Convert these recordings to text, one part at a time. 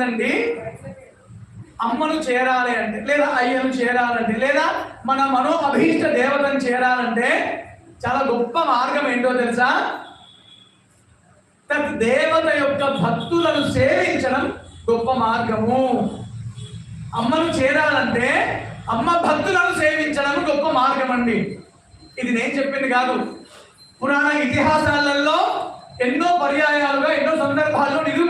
ఉందండి అమ్మను చేరాలి అంటే లేదా అయ్యను చేరాలంటే లేదా మన మనో అభీష్ట దేవతను చేరాలంటే చాలా గొప్ప మార్గం ఏంటో తెలుసా? తత్ దేవత యొక్క భక్తులను సేవించడం గొప్ప మార్గము. అమ్మను చేరాలంటే అమ్మ భక్తులను సేవించడం గొప్ప మార్గం అండి ఇది నేను చెప్పింది కాదు. పురాణ ఇతిహాసాలలో ఎన్నో పర్యాయాలుగా ఎన్నో సందర్భాల్లో నిరూపితం ఇది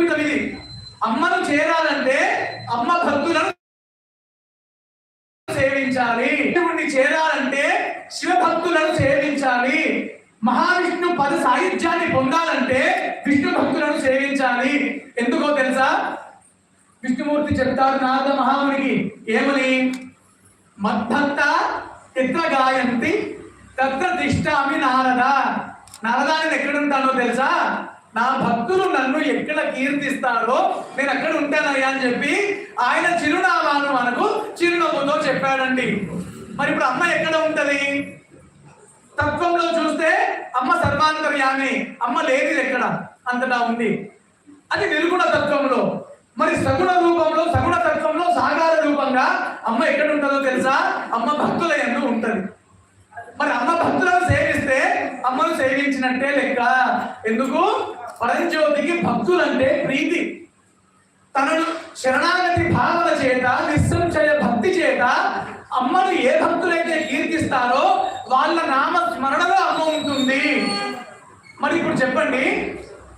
అమ్మను చేరాలంటే అమ్మ భక్తులను సేవించాలి. దేవుణ్ణి చేరాలంటే శివ భక్తులను సేవించాలి. మహావిష్ణు పద సాహిత్యాన్ని పొందాలంటే విష్ణు భక్తులను సేవించాలి. ఎందుకో తెలుసా? విష్ణుమూర్తి చెప్తారు నారద మహామునికి ఏమని? మద్భక్త ఎత్ర గాయంతి తత్ర తిష్టామి నారద. నారద నేను ఎక్కడ ఉంటానో తెలుసా? నా భక్తులు నన్ను ఎక్కడ కీర్తిస్తాడో నేను అక్కడ ఉంటానయ్యా అని చెప్పి ఆయన చిరునామాను మనకు చిరునవ్వుతో చెప్పాడండి. మరి ఇప్పుడు అమ్మ ఎక్కడ ఉంటది? తత్వంలో చూస్తే అమ్మ సర్వాంతర్యామి అమ్మ లేనిది ఎక్కడ? అంతటా ఉంది. అది నిర్గుణ తత్వంలో. మరి సగుణ రూపంలో సగుణ తత్వంలో సాకార రూపంగా అమ్మ ఎక్కడ ఉంటుందో తెలుసా? అమ్మ భక్తుల ఎందు ఉంటది. మరి అమ్మ భక్తులను సేవిస్తే అమ్మను సేవించినట్టే లెక్క. ఎందుకు? పరంజ్యోతికి భక్తులంటే ప్రీతి. తనను శరణాగతి భావన చేత నిస్సంశయ భక్తి చేత అమ్మను ఏ భక్తులైతే కీర్తిస్తారో వాళ్ళ నామ స్మరణలో అమ్మ ఉంటుంది. మరి ఇప్పుడు చెప్పండి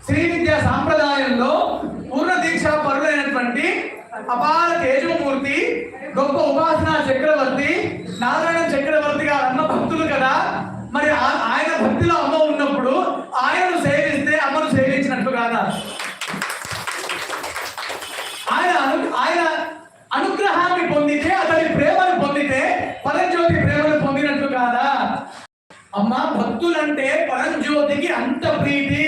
శ్రీ విద్యా సాంప్రదాయంలో పూర్ణ దీక్ష పరులైనటువంటి అపార తేజమూర్తి గొప్ప ఉపాసన చక్రవర్తి నారాయణ చక్రవర్తి గారు అమ్మ భక్తులు కదా. మరి ఆయన భక్తిలో అమ్మ ఉన్నప్పుడు ఆయనను సేవ ప్రాణాలు ఆయన అను- ఆయన అనుగ్రహాన్ని పొందితే అతని ప్రేమను పొందితే పరంజ్యోతి ప్రేమను పొందినట్లు కాదా? అమ్మ భక్తులంటే పరంజ్యోతికి అంత ప్రీతి.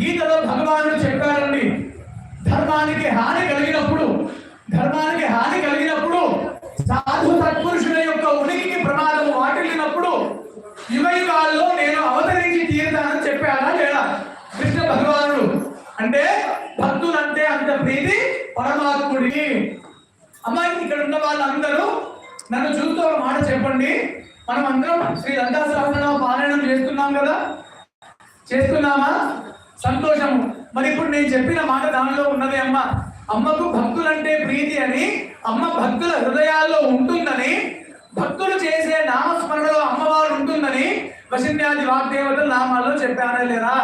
గీతలో భగవానుడు చెప్పారండి ధర్మానికి హాని కలిగినప్పుడు ధర్మానికి హాని అంటే భక్తులంటే అంత ప్రీతి పరమాత్ముడికి అమ్మాయి ఇక్కడ ఉన్న వాళ్ళందరూ నన్ను చూస్తూ ఒక మాట చెప్పండి. మనం అందరం శ్రీ లంకా సహస్రనామ పారాయణం చేస్తున్నాం కదా? చేస్తున్నామా? సంతోషము. మరి ఇప్పుడు నేను చెప్పిన మాట దానిలో ఉన్నది అమ్మ. అమ్మకు భక్తులంటే ప్రీతి అని అమ్మ భక్తుల హృదయాల్లో ఉంటుందని భక్తులు చేసే నామస్మరణలో అమ్మవారు ఉంటుందని వశిన్యాది వాగ్దేవతల నామాల్లో చెప్పారా లేదా?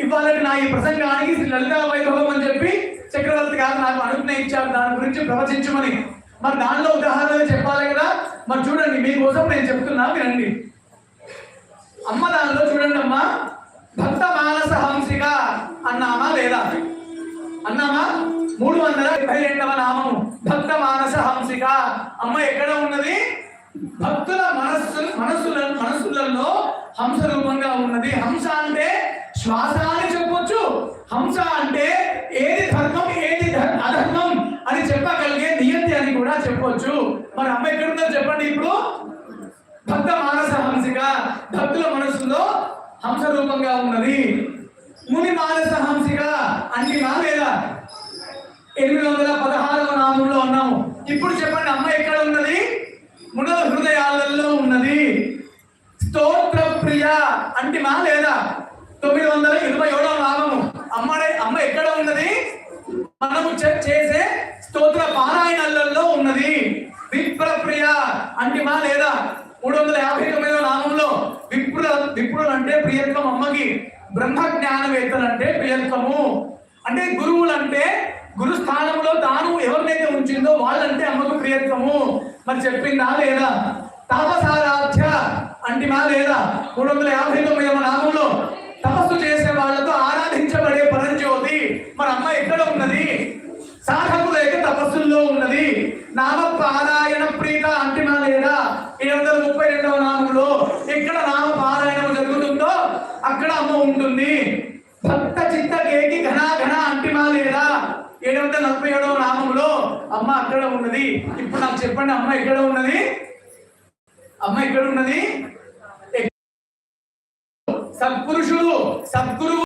ఇవాళ నా ఈ ప్రసంగానికి శ్రీ లలితా వైభవం అని చెప్పి చక్రవర్తి గారు నాకు అనుజ్ఞ ఇచ్చారు దాని గురించి ప్రవచించమని. మరి దానిలో ఉదాహరణలు చెప్పాలి కదా. మరి చూడండి మీకోసం నేను చెప్తున్నా వినండి. అమ్మ దానిలో చూడండి అమ్మా. భక్త మానస హంసిక అన్నామా లేదా? అన్నామా? మూడు వందల డెబ్బై రెండవ నామము. భక్త మానస హంసిక అమ్మ ఎక్కడ ఉన్నది? భక్తుల మనస్సు మనస్సుల మనస్సులలో హంస రూపంగా ఉన్నది. హంస అంటే శ్వాస అని చెప్పొచ్చు. హంస అంటే ఏది ధర్మం ఏది అధర్మం అని చెప్పగలిగే నియంతి అని కూడా చెప్పొచ్చు. మరి అమ్మ ఎక్కడుందో చెప్పండి ఇప్పుడు. భక్త మానస హంసిక. భక్తుల మనసులో హంస రూపంగా ఉన్నది. ముని మానస హంసిక అంటిమా లేదా? ఎనిమిది వందల పదహారవ నామంలో ఉన్నాము ఇప్పుడు చెప్పండి అమ్మ ఎక్కడ ఉన్నది? మునల హృదయాలలో ఉన్నది. స్తోత్ర ప్రియ అంటిమా లేదా? తొమ్మిది వందల ఇరవై ఏడవ నామము. అమ్మడే అమ్మ ఎక్కడ ఉన్నది? మనము చేసే స్తోత్ర పారాయణలలో ఉన్నది. విప్ర ప్రియ అంటిమా లేదా? మూడు వందల యాభై తొమ్మిదవ నామంలో విప్ర విప్రులు అంటే ప్రియత్వం అమ్మకి. బ్రహ్మ జ్ఞానవేత్తలు అంటే ప్రియత్వము. అంటే గురువులు అంటే గురు స్థానంలో తాను ఎవరినైతే ఉంచిందో వాళ్ళంటే అమ్మకు ప్రియత్వము. మరి చెప్పిందా లేదా? తాపసారాధ్య అంటిమా లేదా? మూడు వందల యాభై తొమ్మిదవ నామంలో తపస్సు చేసే వాళ్ళతో ఆరాధించబడే పరంజ్యోతి మరి అమ్మ ఎక్కడ ఉన్నది? సాధకుల యొక్క తపస్సుల్లో ఉన్నది. నామ పారాయణ ప్రీత అంతిమ లేదా? ఏడు వందల ముప్పై రెండవ నామంలో ఎక్కడ నామ పారాయణం జరుగుతుందో అక్కడ అమ్మ ఉంటుంది. భక్త చిత్త కేకి ఘన ఘన అంటిమా లేదా? ఏడు వందల నలభై ఏడవ నామంలో అమ్మ అక్కడ ఉన్నది. ఇప్పుడు నాకు చెప్పండి అమ్మ ఎక్కడ ఉన్నది? అమ్మ ఎక్కడ ఉన్నది? సత్పురుషులు సద్గురువు